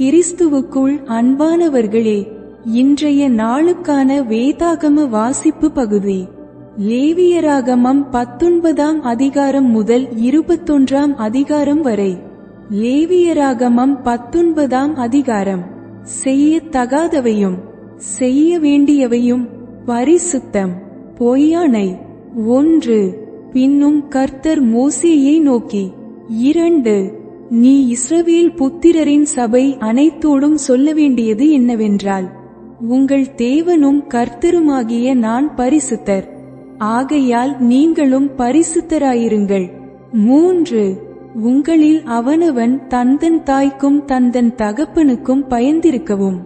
கிறிஸ்துவுக்குள் அன்பானவர்களே இன்றைய நாளுக்கான வேதாகம வாசிப்பு பகுதி. லேவியராகமம் பத்தொன்பதாம் அதிகாரம் முதல் இருபத்தொன்றாம் அதிகாரம் வரை. லேவியராகமம் பத்தொன்பதாம் அதிகாரம். செய்யத்தகாதவையும் செய்ய வேண்டியவையும் பரிசுத்தம். பொய்யானை. ஒன்று. பின்னும் கர்த்தர் மோசேயை நோக்கி. இரண்டு. நீ இஸ்ரவேல் புத்திரரின் சபை அனைத்தோடும் சொல்ல வேண்டியது என்னவென்றால் உங்கள் தேவனும் கர்த்தருமாகிய நான் பரிசுத்தர். ஆகையால் நீங்களும் பரிசுத்தராயிருங்கள். மூன்று உங்களில் அவனவன் தந்தன் தாய்க்கும் தந்தன் தகப்பனுக்கும் பயந்திருக்கவும்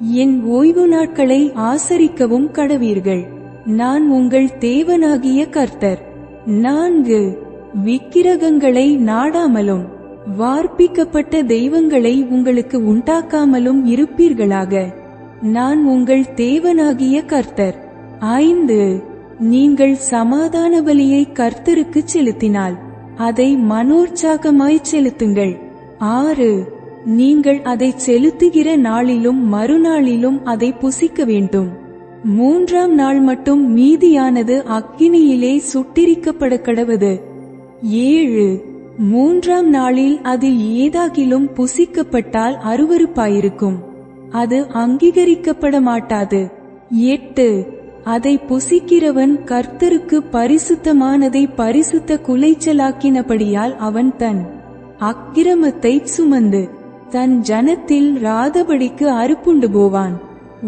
என் ஓய்வு நாட்களை ஆசரிக்கவும் கடவீர்கள். நான் உங்கள் தேவனாகிய கர்த்தர். நான்கு விக்கிரகங்களை நாடாமலும். வார்ப்பிக்கப்பட்ட தெய்வங்களை உங்களுக்கு உண்டாக்காமலும் இருப்பீர்களாக. நான் உங்கள் தேவனாகிய கர்த்தர். ஐந்து. நீங்கள் சமாதான பலியை கர்த்தருக்கு செலுத்தினால் அதை மனோற்சாகமாய் செலுத்துங்கள். ஆறு. நீங்கள் அதை செலுத்துகிற நாளிலும் மறுநாளிலும் அதை புசிக்க வேண்டும். மூன்றாம் நாள் மட்டும் மீதியானது அக்கினியிலே சுட்டிரிக்கப்பட கடவது ஏழு. மூன்றாம் நாளில் அதில் ஏதாகிலும் புசிக்கப்பட்டால் அருவருப்பாயிருக்கும். அது அங்கீகரிக்கப்பட மாட்டாது எட்டு. அதை புசிக்கிறவன் கர்த்தருக்கு பரிசுத்தமானதை பரிசுத்த குலைச்சலாக்கினபடியால் அவன் தன் அக்கிரமத்தை சுமந்து தன் ஜனத்தில் ராதபடிக்கு அறுப்புண்டு போவான்.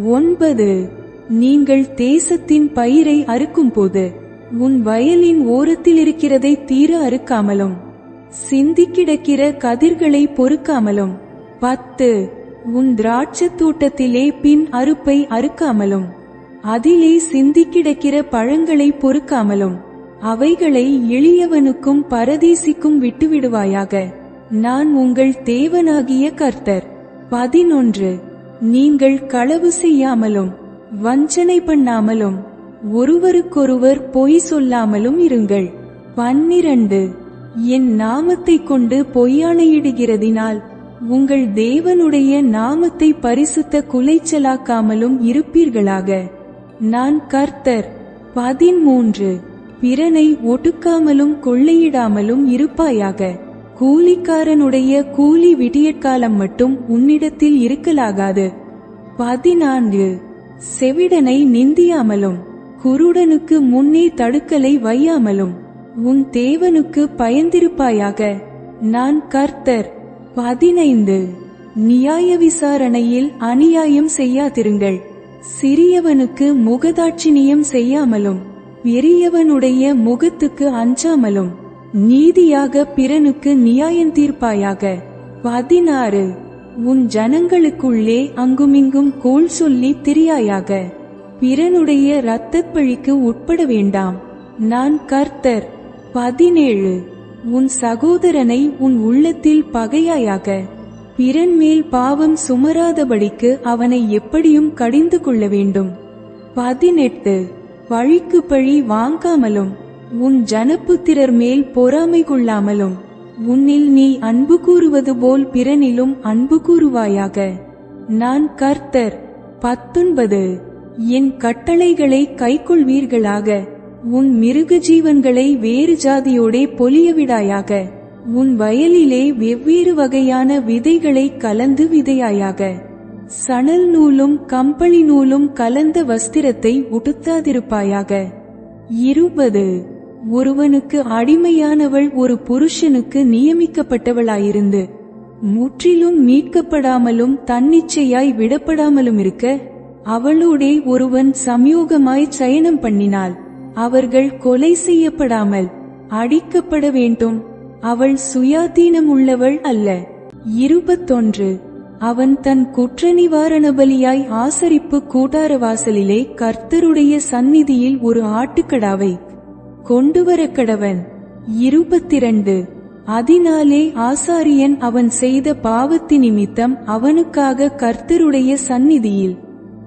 ஒன்பது. நீங்கள் தேசத்தின் பயிரை அறுக்கும்போது உன் வயலின் ஓரத்தில் இருக்கிறதை தீர அறுக்காமலும். சிந்தி கிடக்கிற கதிர்களை பொறுக்காமலும் பத்து உன் திராட்சத் தோட்டத்திலே பின் அறுப்பை அறுக்காமலும் அதிலே சிந்தி கிடக்கிற பழங்களை பொறுக்காமலும் அவைகளை எளியவனுக்கும் பரதேசிக்கும் விட்டுவிடுவாயாக. நான் உங்கள் தேவனாகிய கர்த்தர். பதினொன்று நீங்கள் களவு செய்யாமலும் வஞ்சனை பண்ணாமலும் ஒருவருக்கொருவர் பொய் சொல்லாமலும் இருங்கள். பன்னிரண்டு என் நாமத்தை கொண்டு பொய்யானையிடுகிறதினால் உங்கள் தேவனுடைய நாமத்தை பரிசுத்த குலைச்சலாக்காமலும் இருப்பீர்களாக. நான் கர்த்தர். பதிமூன்று பிறனை ஒட்டுக்காமலும் கொள்ளையிடாமலும் இருப்பாயாக. கூலிக்காரனுடைய கூலி விடியற்காலம் மட்டும் உன்னிடத்தில் இருக்கலாகாது. பதினான்கு. செவிடனை நிந்தியாமலும் குருடனுக்கு முன்னே தடுக்கலை வையாமலும் உன் தேவனுக்கு பயந்திருப்பாயாக. நான் கர்த்தர். பதினைந்து. நியாய விசாரணையில் அநியாயம் செய்யாதிருங்கள். சிறியவனுக்கு முகதாட்சிணியம் செய்யாமலும் பெரியவனுடைய முகத்துக்கு அஞ்சாமலும் நீதியாக பிறனுக்கு நியாயம் தீர்ப்பாயாக. பதினாறு. உன் ஜனங்களுக்குள்ளே அங்குமிங்கும் கோல் சொல்லி திரியாயாக. பிறனுடைய இரத்தப்பழிக்கு உட்பட வேண்டாம். நான் கர்த்தர். பதினேழு உன் சகோதரனை உன் உள்ளத்தில் பகையாயாக பிறன் மேல் பாவம் சுமராதபடிக்கு அவனை எப்படியும் கடிந்து கொள்ள வேண்டும். பதினெட்டு பழிக்கு பழி வாங்காமலும் உன் ஜனப்புத்திரர் மேல் பொறாமை கொள்ளாமலும் உன்னில் நீ அன்பு கூறுவது போல் பிறனிலும் அன்பு கூறுவாயாக. நான் கர்த்தர். பத்தொன்பது என் கட்டளைகளை கைக்கொள்வீர்களாக. உன் மிருக ஜீவன்களை வேறு ஜாதியோடே பொலியவிடாயாக உன் வயலிலே வெவ்வேறு வகையான விதைகளை கலந்து விதையாயாக. சணல் நூலும் கம்பளி நூலும் கலந்த வஸ்திரத்தை உடுத்தாதிருப்பாயாக. இருபது. ஒருவனுக்கு அடிமையானவள் ஒரு புருஷனுக்கு நியமிக்கப்பட்டவளாயிருந்து. முற்றிலும் மீட்கப்படாமலும் தன்னிச்சையாய் விடப்படாமலும் இருக்க அவளோடே ஒருவன் சமயோகமாய் சயனம் பண்ணினாள். அவர்கள் கொலை செய்யப்படாமல் அடிக்கப்பட வேண்டும். அவள் சுயாதீனம் உள்ளவள் அல்ல. இருபத்தொன்று. அவன் தன் குற்ற நிவாரண பலியாய் ஆசரிப்பு கூடார வாசலிலே கர்த்தருடைய சந்நிதியில் ஒரு ஆட்டுக்கடாவை கொண்டுவர கடவன் இருபத்திரண்டு. அதனாலே ஆசாரியன் அவன் செய்த பாவத்தி நிமித்தம் அவனுக்காக கர்த்தருடைய சந்நிதியில்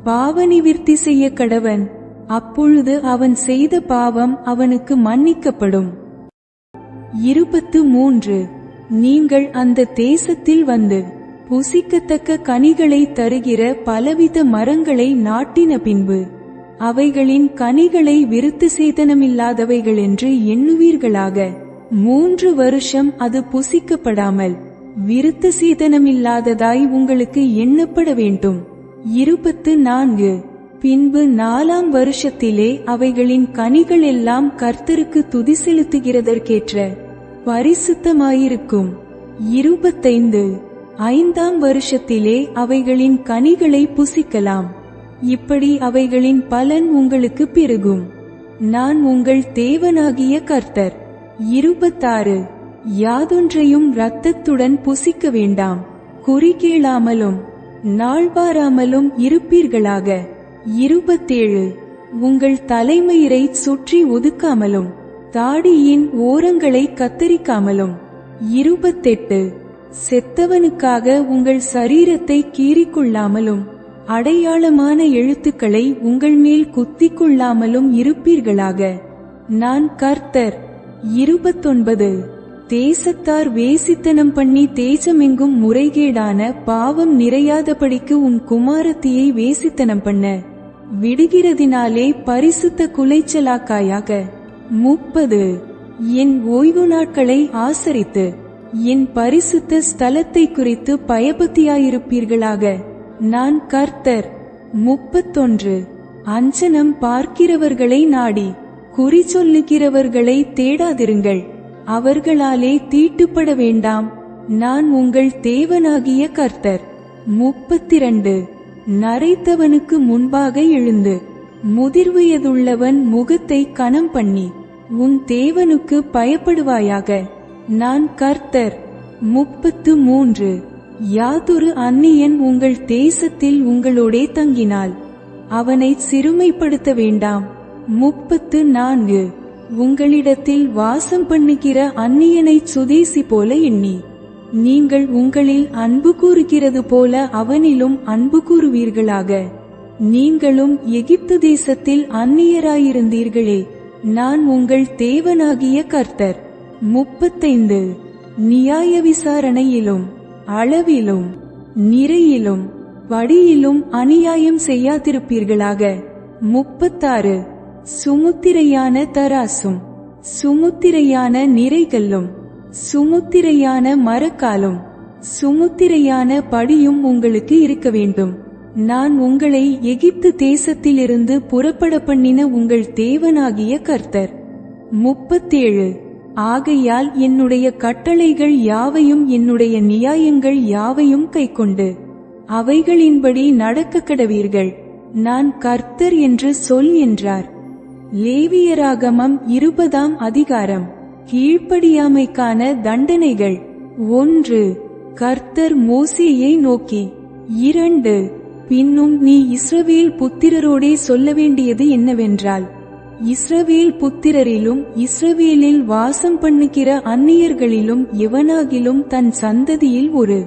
பாவ நிவிற்த்தி செய்ய கடவன் அப்பொழுது அவன் செய்த பாவம் அவனுக்கு மன்னிக்கப்படும். இருபத்து மூன்று. நீங்கள் அந்த தேசத்தில் வந்து புசிக்கத்தக்க கனிகளை தருகிற பலவித மரங்களை நாட்டின பின்பு அவைகளின் கனிகளை விருத்து சேதனமில்லாதவைகள் என்று எண்ணுவீர்களாக. மூன்று வருஷம் அது புசிக்கப்படாமல் விருத்த சேதனமில்லாததாய் உங்களுக்கு எண்ணப்பட வேண்டும். இருபத்து நான்கு. பின்பு நாலாம் வருஷத்திலே அவைகளின் கனிகள் எல்லாம் கர்த்தருக்கு துதி செலுத்துகிறதற்கேற்ற பரிசுத்தமாயிருக்கும். இருபத்தைந்து. ஐந்தாம் வருஷத்திலே அவைகளின் கனிகளை புசிக்கலாம். இப்படி அவைகளின் பலன் உங்களுக்கு பெருகும். நான் உங்கள் தேவனாகிய கர்த்தர். இருபத்தாறு. யாதொன்றையும் இரத்தத்துடன் புசிக்க வேண்டாம். குறிகேளாமலும் நாள்வாராமலும் இருப்பீர்களாக. இருபத்தேழு. உங்கள் தலைமயிரை சுற்றி ஒதுக்காமலும் தாடியின் ஓரங்களை கத்தரிக்காமலும். இருபத்தெட்டு. செத்தவனுக்காக உங்கள் சரீரத்தை கீறிக்கொள்ளாமலும் அடையாளமான எழுத்துக்களை உங்கள் மேல் குத்திக் கொள்ளாமலும் இருப்பீர்களாக. நான் கர்த்தர். இருபத்தொன்பது. தேசத்தார் வேசித்தனம் பண்ணி தேசமெங்கும் முறைகேடான பாவம் நிறையாதபடிக்கு உன் குமாரத்தியை வேசித்தனம் பண்ண. விடுகிறதினாலே பரிசுத்த குலைச்சலாக்காயாக. முப்பது. என் ஓய்வு நாட்களை ஆசரித்து என் பரிசுத்த ஸ்தலத்தை குறித்து பயபக்தியாயிருப்பீர்களாக. நான் கர்த்தர். முப்பத்தொன்று. அஞ்சனம் பார்க்கிறவர்களை நாடி குறி சொல்லுகிறவர்களை தேடாதிருங்கள். அவர்களாலே தீட்டுப்பட வேண்டாம். நான் உங்கள் தேவனாகிய கர்த்தர். முப்பத்திரண்டு. நரைத்தவனுக்கு முன்பாக எழுந்து முதிர்வு எதுள்ளவன் முகத்தை கணம் பண்ணி உன் தேவனுக்கு பயப்படுவாயாக. நான் கர்த்தர். முப்பத்து மூன்று. யாதொரு அந்நியன் உங்கள் தேசத்தில் உங்களோடே தங்கினால் அவனை சிறுமைப்படுத்த வேண்டாம். முப்பத்து நான்கு. உங்களிடத்தில் வாசம் பண்ணுகிற அந்நியனை சுதேசி போல எண்ணி. நீங்கள் உங்களில் அன்பு கூறுகிறது போல அவனிலும் அன்பு கூறுவீர்களாக. நீங்களும் எகிப்து தேசத்தில் அந்நியராயிருந்தீர்களே நான் உங்கள் தேவனாகிய கர்த்தர். முப்பத்தைந்து. நியாய விசாரணையிலும் அளவிலும் நிறையிலும் படியிலும் அநியாயம் செய்யாதிருப்பீர்களாக. முப்பத்தாறு. சுமுத்திரையான தராசும் சுமுத்திரையான நிறைகல்லும் சுமுத்திரையான மரக்காலும் சுமுத்திரையான படியும் உங்களுக்கு இருக்க வேண்டும். நான் உங்களை எகிப்து தேசத்திலிருந்து புறப்பட பண்ணின உங்கள் தேவனாகிய கர்த்தர். முப்பத்தேழு ஆகையால் என்னுடைய கட்டளைகள் யாவையும் என்னுடைய நியாயங்கள் யாவையும் கைக்கொண்டு அவைகளின்படி நடக்க கடவீர்கள். நான் கர்த்தர் என்று சொல் என்றார். லேவியராகமம் இருபதாம் அதிகாரம். கீழ்ப்படியாமைக்கான தண்டனைகள். ஒன்று கர்த்தர் மோசேயை நோக்கி இரண்டு பின்னும் நீ இஸ்ரவேல் புத்திரரோடே சொல்ல வேண்டியது என்னவென்றால் இஸ்ரவேல் புத்திரரிலும் இஸ்ரவேலில் வாசம் பண்ணுகிற அந்நியர்களிலும் எவனாகிலும் தன் சந்ததியில் ஒரு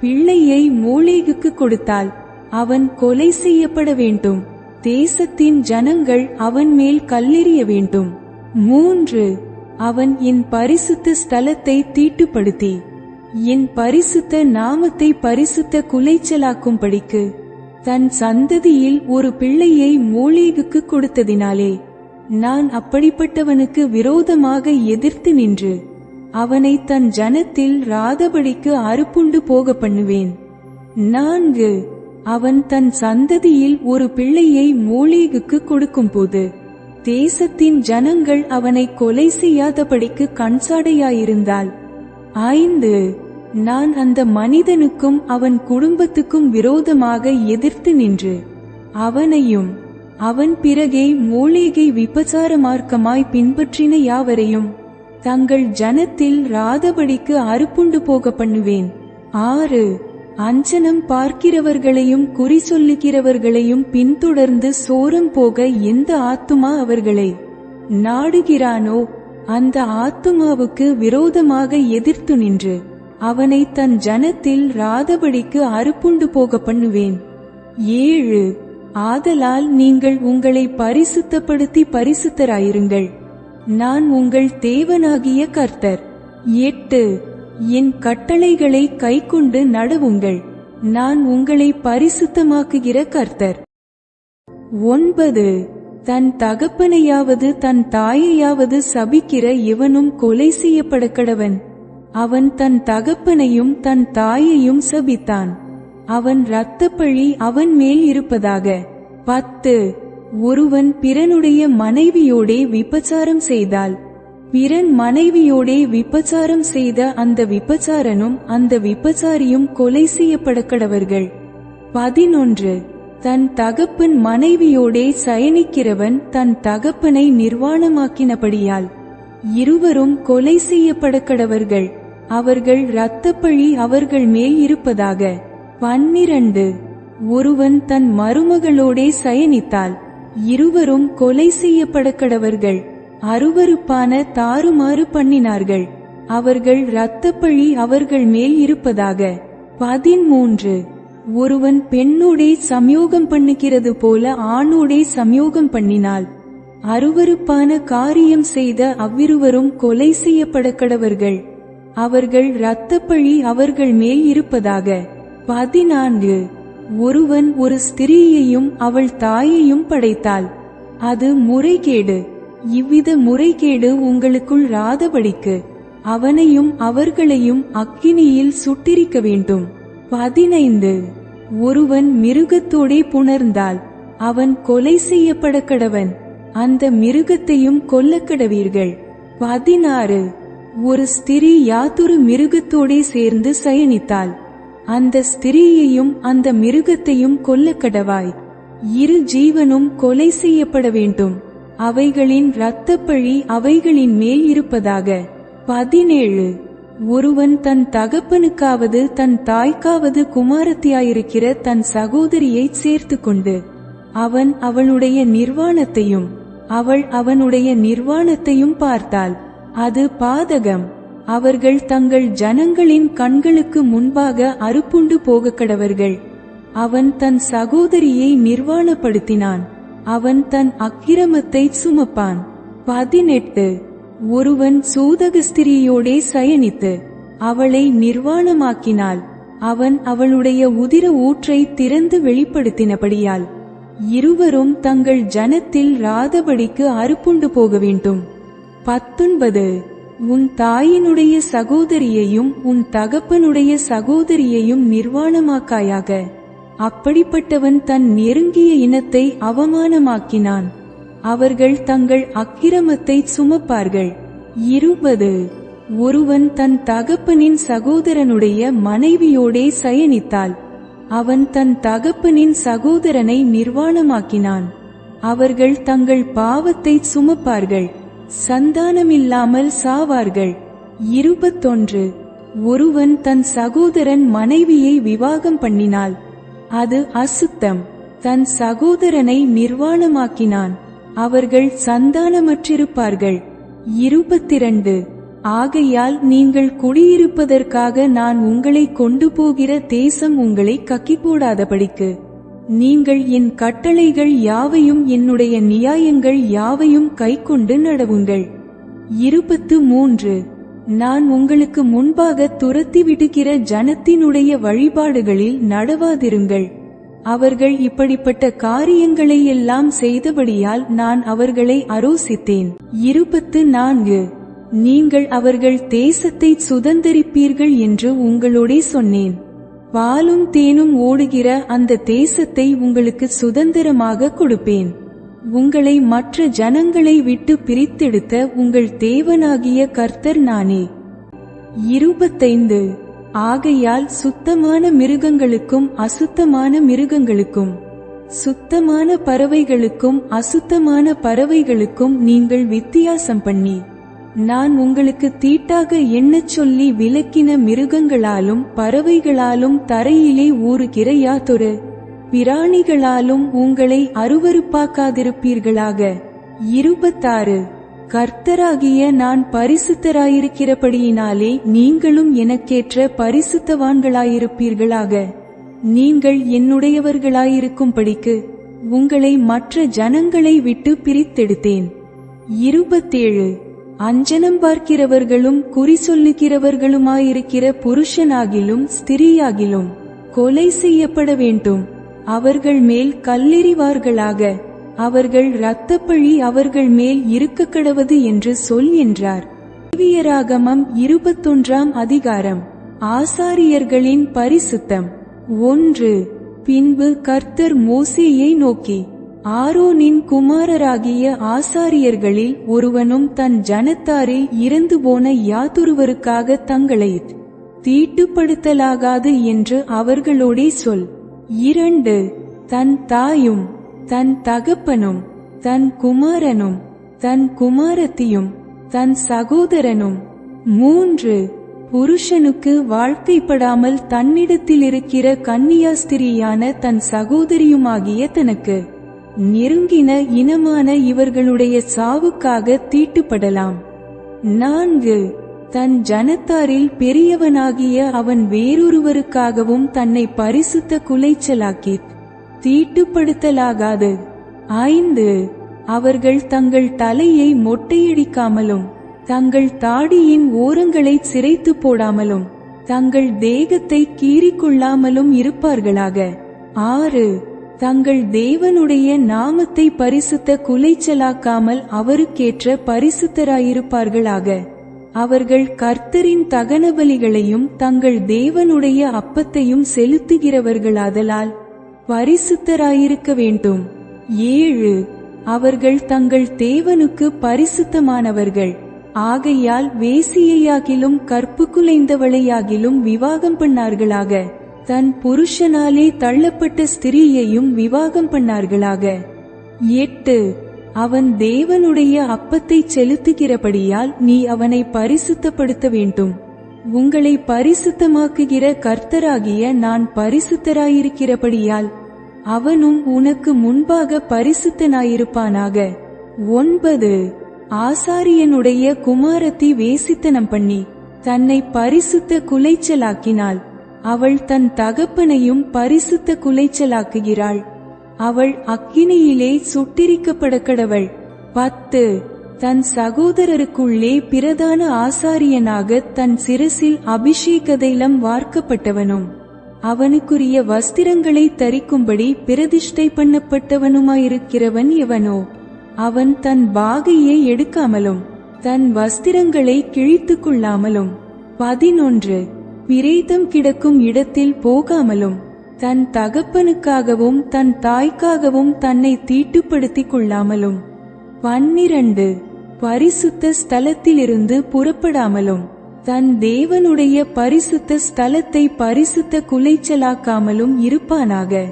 பிள்ளையை மோளேகுக்கு கொடுத்தால் அவன் கொலை செய்யப்பட வேண்டும். தேசத்தின் ஜனங்கள் அவன் மேல் கல்லெறிய வேண்டும். மூன்று அவன் என் பரிசுத்த ஸ்தலத்தை தீட்டுப்படுத்தி என் பரிசுத்த நாமத்தை பரிசுத்த குலைச்சலாக்கும்படிக்கு தன் சந்ததியில் ஒரு பிள்ளையை மோளேகுக்கு கொடுத்ததினாலே நான் அப்படிப்பட்டவனுக்கு விரோதமாக எதிர்த்து நின்று அவனை தன் ஜனத்தில் ராதபடிக்கு அறுப்புண்டு போக பண்ணுவேன். நான்கு அவன் தன் சந்ததியில் ஒரு பிள்ளையை மோளேகுக்கு கொடுக்கும்போது தேசத்தின் ஜனங்கள் அவனை கொலை செய்யாதபடிக்கு கண்சாடையாயிருந்தாள். ஐந்து நான் அந்த மனிதனுக்கும் அவன் குடும்பத்துக்கும் விரோதமாக எதிர்த்து நின்று அவனையும் அவன் பிறகே மூலிகை விபச்சார மார்க்கமாய் பின்பற்றின யாவரையும் தங்கள் ஜனத்தில் ராதபடிக்கு அறுப்புண்டு போக பண்ணுவேன். ஆறு அஞ்சனம் பார்க்கிறவர்களையும் குறி சொல்லுகிறவர்களையும் பின்தொடர்ந்து சோரம் போக எந்த ஆத்துமா அவர்களை நாடுகிறானோ அந்த ஆத்துமாவுக்கு விரோதமாக எதிர்த்து நின்று அவனை தன் ஜனத்தில் ராதபடிக்கு அறுப்புண்டு போக பண்ணுவேன். ஏழு ஆதலால் நீங்கள் உங்களை பரிசுத்தப்படுத்தி பரிசுத்தராயிருங்கள். நான் உங்கள் தேவனாகிய கர்த்தர். எட்டு என் கட்டளைகளை கைக்கொண்டு நடவுங்கள். நான் உங்களை பரிசுத்தமாக்குகிற கர்த்தர். ஒன்பது. தன் தகப்பனையாவது தன் தாயையாவது சபிக்கிற இவனும் கொலை செய்யப்பட கடவன் அவன் தன் தகப்பனையும் தன் தாயையும் சபித்தான். அவன் இரத்தப்பழி அவன் மேல் இருப்பதாக. பத்து. ஒருவன் பிறனுடைய மனைவியோடே விபச்சாரம் செய்தால். பிறன் மனைவியோடே விபச்சாரம் செய்த அந்த விபச்சாரனும் அந்த விபச்சாரியும் கொலை செய்யப்பட கடவர்கள். பதினொன்று. தன் தகப்பன் மனைவியோடே சயனிக்கிறவன் தன் தகப்பனை நிர்வாணமாக்கினபடியால் இருவரும் கொலை செய்யப்பட கடவர்கள். அவர்கள் இரத்தப்பழி அவர்கள் மேல் இருப்பதாக. பன்னிரண்டு. ஒருவன் தன் மருமகளோடே சயனித்தால் இருவரும் கொலை செய்யப்பட கடவர்கள். அருவருப்பான தாறுமாறு பண்ணினார்கள். அவர்கள் இரத்தப்பழி அவர்கள் மேல் இருப்பதாக. பதிமூன்று ஒருவன் பெண்ணோடே சம்யோகம் பண்ணுகிறது போல ஆணோடே சம்யோகம் பண்ணினாள். அருவருப்பான காரியம் செய்த அவ்விருவரும் கொலை செய்யப்பட கடவர்கள் அவர்கள் இரத்தப்பழி அவர்கள் மேல் இருப்பதாக. பதினான்கு. ஒருவன் ஒரு ஸ்திரீயையும் அவள் தாயையும் படைத்தாள். அது முறைகேடு. இவ்வித முறைகேடு உங்களுக்குள் ராதபடிக்கு. அவனையும் அவர்களையும் அக்கினியில் சுட்டிரிக்க வேண்டும். பதினைந்து. ஒருவன் மிருகத்தோடே புணர்ந்தால் அவன் கொலை செய்யப்பட கடவன் அந்த மிருகத்தையும் கொல்லக்கடவீர்கள். பதினாறு. ஒரு ஸ்திரீ யாதொரு மிருகத்தோடே சேர்ந்து சயனித்தாள். அந்த ஸ்திரீயையும் அந்த மிருகத்தையும் கொல்லக்கடவாய். இரு ஜீவனும் கொலை செய்யப்பட வேண்டும். அவைகளின் இரத்தப்பழி அவைகளின் மேல் இருப்பதாக. பதினேழு. ஒருவன் தன் தகப்பனுக்காவது தன் தாய்க்காவது குமாரத்தியாயிருக்கிற தன் சகோதரியை சேர்த்து கொண்டு அவன் அவளுடைய நிர்வாணத்தையும் அவள் அவனுடைய நிர்வாணத்தையும் பார்த்தாள். அது பாதகம். அவர்கள் தங்கள் ஜனங்களின் கண்களுக்கு முன்பாக அறுப்புண்டு போக கடவர்கள் அவன் தன் சகோதரியை நிர்வாணப்படுத்தினான். அவன் தன் அக்கிரமத்தை சுமப்பான். பதினெட்டு. ஒருவன் சூதகஸ்திரியோடே சயனித்து அவளை நிர்வாணமாக்கினாள். அவன் அவளுடைய உதிர ஊற்றை திறந்து வெளிப்படுத்தினபடியால் இருவரும் தங்கள் ஜனத்தில் ராதபடிக்கு அறுப்புண்டு போக வேண்டும். பத்தொன்பது. உன் தாயினுடைய சகோதரியையும் உன் தகப்பனுடைய சகோதரியையும் நிர்வாணமாக்காயாக. அப்படிப்பட்டவன் தன் நெருங்கிய இனத்தை அவமானமாக்கினான். அவர்கள் தங்கள் அக்கிரமத்தை சுமப்பார்கள். இருபது. ஒருவன் தன் தகப்பனின் சகோதரனுடைய மனைவியோடே சயனித்தாள். அவன் தன் தகப்பனின் சகோதரனை நிர்வாணமாக்கினான். அவர்கள் தங்கள் பாவத்தை சுமப்பார்கள். சந்தானமில்லாமல் சாவார்கள். இருபத்தொன்று. ஒருவன் தன் சகோதரன் மனைவியை விவாகம் பண்ணினாள். அது அசுத்தம். தன் சகோதரனை நிர்வாணமாக்கினான். அவர்கள் சந்தானமற்றிருப்பார்கள். இருபத்திரண்டு. ஆகையால் நீங்கள் குடியிருப்பதற்காக நான் உங்களை கொண்டு போகிற தேசம் உங்களை கக்கி போடாதபடிக்கு நீங்கள் என் கட்டளைகள் யாவையும் என்னுடைய நியாயங்கள் யாவையும் கைக்கொண்டு நடவுங்கள். இருபத்து மூன்று. நான் உங்களுக்கு முன்பாக துரத்தி விடுகிற ஜனத்தினுடைய வழிபாடுகளில் நடவாதிருங்கள். அவர்கள் இப்படிப்பட்ட காரியங்களை எல்லாம் செய்தபடியால் நான் அவர்களை அரோசித்தேன். இருபத்து நான்கு. நீங்கள் அவர்கள் தேசத்தை சுதந்தரிப்பீர்கள் என்று உங்களோடே சொன்னேன். பாலும் தேனும் ஓடுகிற அந்த தேசத்தை உங்களுக்கு சுதந்திரமாக கொடுப்பேன். உங்களை மற்ற ஜனங்களை விட்டு பிரித்தெடுத்த உங்கள் தேவனாகிய கர்த்தர் நானே. இருபத்தைந்து. ஆகையால் சுத்தமான மிருகங்களுக்கும் அசுத்தமான மிருகங்களுக்கும் சுத்தமான பறவைகளுக்கும் அசுத்தமான பறவைகளுக்கும் நீங்கள் வித்தியாசம் பண்ணி நான் உங்களுக்கு தீட்டாக எண்ணச் சொல்லி விலக்கின மிருகங்களாலும் பறவைகளாலும் தரையிலே ஊறுகிற யாதொரு பிராணிகளாலும் உங்களை அருவருப்பாக்காதிருப்பீர்களாக. இருபத்தாறு. கர்த்தராகிய நான் பரிசுத்தராயிருக்கிறபடியினாலே நீங்களும் எனக்கேற்ற பரிசுத்தவான்களாயிருப்பீர்களாக. நீங்கள் என்னுடையவர்களாயிருக்கும்படிக்கு உங்களை மற்ற ஜனங்களை விட்டு பிரித்தெடுத்தேன். இருபத்தேழு. அஞ்சனம் பார்க்கிறவர்களும் குறி சொல்லுகிறவர்களுமாயிருக்கிற புருஷனாகிலும் ஸ்திரீயாகிலும் கொலை செய்யப்பட வேண்டும் அவர்கள் மேல் கல்லெறிவார்களாக. அவர்கள் இரத்தப்பழி அவர்கள் மேல் இருக்க கிடவது என்று சொல் என்றார். தேவியராகமம் இருபத்தொன்றாம் அதிகாரம். ஆசாரியர்களின் பரிசுத்தம். ஒன்று. பின்பு கர்த்தர் மோசேயை நோக்கி ஆரோனின் குமாரராகிய ஆசாரியர்களில் ஒருவனும் தன் ஜனத்தாரில் இறந்து போன யாதொருவருக்காக தங்களை தீட்டுப்படுத்தலாகாது என்று அவர்களோடே சொல். இரண்டு தன் தாயும் தன் தகப்பனும் தன் குமாரனும் தன் குமாரத்தியும் தன் சகோதரனும். மூன்று புருஷனுக்கு வாழ்க்கைப்படாமல் தன்னிடத்தில் இருக்கிற கன்னியாஸ்திரியான தன் சகோதரியுமாகிய தனக்கு நெருங்கின இனமான இவர்களுடைய சாவுக்காக தீட்டுப்படலாம். நான்கு தன் ஜனத்தாரில் பெரியவனாகிய அவன் வேறொருவருக்காகவும் தன்னை பரிசுத்த குலைச்சலாக்கி தீட்டுப்படுத்தலாகாது. ஐந்து அவர்கள் தங்கள் தலையை மொட்டையடிக்காமலும் தங்கள் தாடியின் ஓரங்களை சிரைத்து போடாமலும் தங்கள் தேகத்தை கீறிக்கொள்ளாமலும் இருப்பார்களாக. ஆறு தங்கள் தேவனுடைய நாமத்தை பரிசுத்த குலைச்சலாக்காமல் அவருக்கேற்ற பரிசுத்தராயிருப்பார்களாக. அவர்கள் கர்த்தரின் தகன பலிகளையும் தங்கள் தேவனுடைய அப்பத்தையும் செலுத்துகிறவர்களாதலால் பரிசுத்தராயிருக்க வேண்டும். ஏழு அவர்கள் தங்கள் தேவனுக்கு பரிசுத்தமானவர்கள். ஆகையால் வேசியையாகிலும் கற்பு குலைந்தவளையாகிலும் விவாகம் பண்ணார்களாக. தன் புருஷனாலே தள்ளப்பட்ட ஸ்திரீயையும் விவாகம் பண்ணார்களாக. எட்டு அவன் தேவனுடைய அப்பத்தை செலுத்துகிறபடியால் நீ அவனை பரிசுத்தப்படுத்த வேண்டும். உங்களை பரிசுத்தமாக்குகிற கர்த்தராகிய நான் பரிசுத்தராயிருக்கிறபடியால் அவனும் உனக்கு முன்பாக பரிசுத்தனாயிருப்பானாக. ஒன்பது. ஆசாரியனுடைய குமாரத்தி வேசித்தனம் பண்ணி தன்னை பரிசுத்த குலைச்சலாக்கினாள். அவள் தன் தகப்பனையும் பரிசுத்த குலைச்சலாக்குகிறாள். அவள் அக்கினியிலே சுட்டிரிக்கப்பட கடவள் பத்து தன் சகோதரருக்குள்ளே பிரதான ஆசாரியனாக தன் சிரசில் அபிஷேக தைலம் வார்க்கப்பட்டவனும் அவனுக்குரிய வஸ்திரங்களை தரிக்கும்படி பிரதிஷ்டை பண்ணப்பட்டவனுமாயிருக்கிறவன் எவனோ அவன் தன் பாகையை எடுக்காமலும் தன் வஸ்திரங்களை கிழித்துக் கொள்ளாமலும். பதினொன்று பிரேதம் கிடக்கும் இடத்தில் போகாமலும் தன் தகப்பனுக்காகவும் தன் தாய்க்காகவும் தன்னை தீட்டுப்படுத்திக் கொள்ளாமலும் பன்னிரண்டு பரிசுத்த ஸ்தலத்திலிருந்து புறப்படாமலும் தன் தேவனுடைய பரிசுத்த ஸ்தலத்தை பரிசுத்த குலைச்சலாக்காமலும் இருப்பானாக.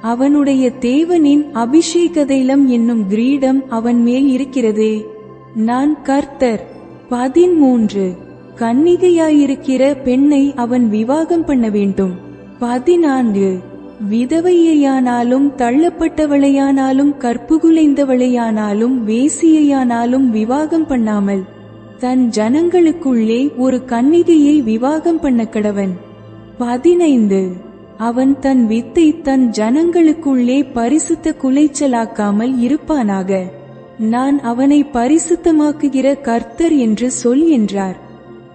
அவனுடைய தேவனின் அபிஷேக தைலம் என்னும் கிரீடம் அவன் மேல் இருக்கிறதே. நான் கர்த்தர். பதிமூன்று கன்னிகையாயிருக்கிற பெண்ணை அவன் விவாகம் பண்ண வேண்டும். பதினான்கு. விதவையானாலும் தள்ளப்பட்டவளையானாலும் கற்புகுலைந்தவளையானாலும் வேசியையானாலும் விவாகம் பண்ணாமல் தன் ஜனங்களுக்குள்ளே ஒரு கன்னிகையை விவாகம் பண்ண கடவன். பதினைந்து. அவன் தன் வித்தை தன் ஜனங்களுக்குள்ளே பரிசுத்த குலைச்சலாக்காமல் இருப்பானாக. நான் அவனை பரிசுத்தமாக்குகிற கர்த்தர் என்று சொல் என்றார்.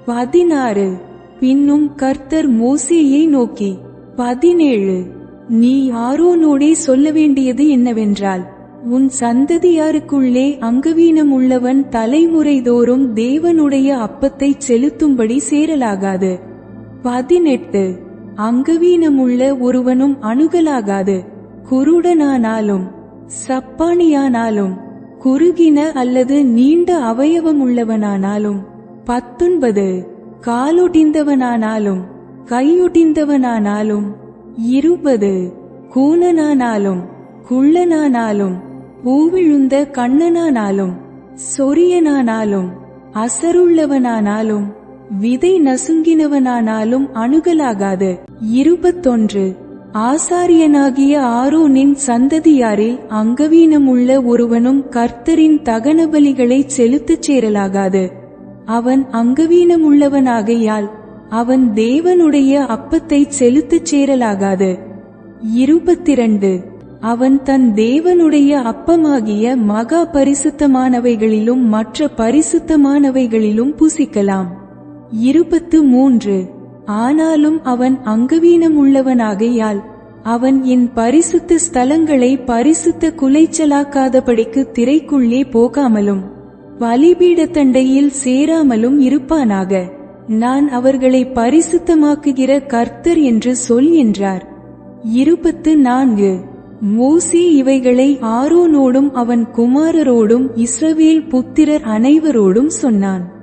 பதினாறு. பின்னும் கர்த்தர் மோசேயை நோக்கி பதினேழு. நீ ஆரோனோடே சொல்ல வேண்டியது என்னவென்றால் உன் சந்ததியாருக்குள்ளே அங்கவீனம் உள்ளவன் தலைமுறைதோறும் தேவனுடைய அப்பத்தை செலுத்தும்படி சேரலாகாது. பதினெட்டு. அங்கவீனமுள்ள ஒருவனும் அணுகலாகாது. குருடனானாலும் சப்பானியானாலும் குறுகின அல்லது நீண்ட அவயவம் உள்ளவனானாலும் பத்தொன்பது. காலொடிந்தவனானாலும் கையொடிந்தவனானாலும் இருபது கூனனானாலும் குள்ளனானாலும் பூவிழுந்த கண்ணனானாலும் சொரியனானாலும் அசருள்ளவனானாலும் விதை நசுங்கினவனானாலும் அணுகலாகாது. இருபத்தொன்று ஆசாரியனாகிய ஆரோனின் சந்ததியாரில் அங்கவீனமுள்ள ஒருவனும் கர்த்தரின் தகன செலுத்துச் சேரலாகாது. அவன் அங்கவீனமுள்ளவனாகையால் அவன் தேவனுடைய அப்பத்தை செலுத்துச் சேரலாகாது. இருபத்திரண்டு. அவன் தன் தேவனுடைய அப்பமாகிய மகா பரிசுத்தமானவைகளிலும் மற்ற பரிசுத்தமானவைகளிலும் புசிக்கலாம். இருபத்து மூன்று ஆனாலும் அவன் அங்கவீனமுள்ளவனாகையால் அவன் என் பரிசுத்த ஸ்தலங்களை பரிசுத்த குலைச்சலாக்காதபடிக்கு திரைக்குள்ளே போகாமலும் பலிபீடத்தண்டையில் சேராமலும் இருப்பானாக. நான் அவர்களை பரிசுத்தமாக்குகிற கர்த்தர் என்று சொல் என்றார். இருபத்து நான்கு. மோசி இவைகளை ஆரோனோடும் அவன் குமாரரோடும் இஸ்ரவேல் புத்திரர் அனைவரோடும் சொன்னான்.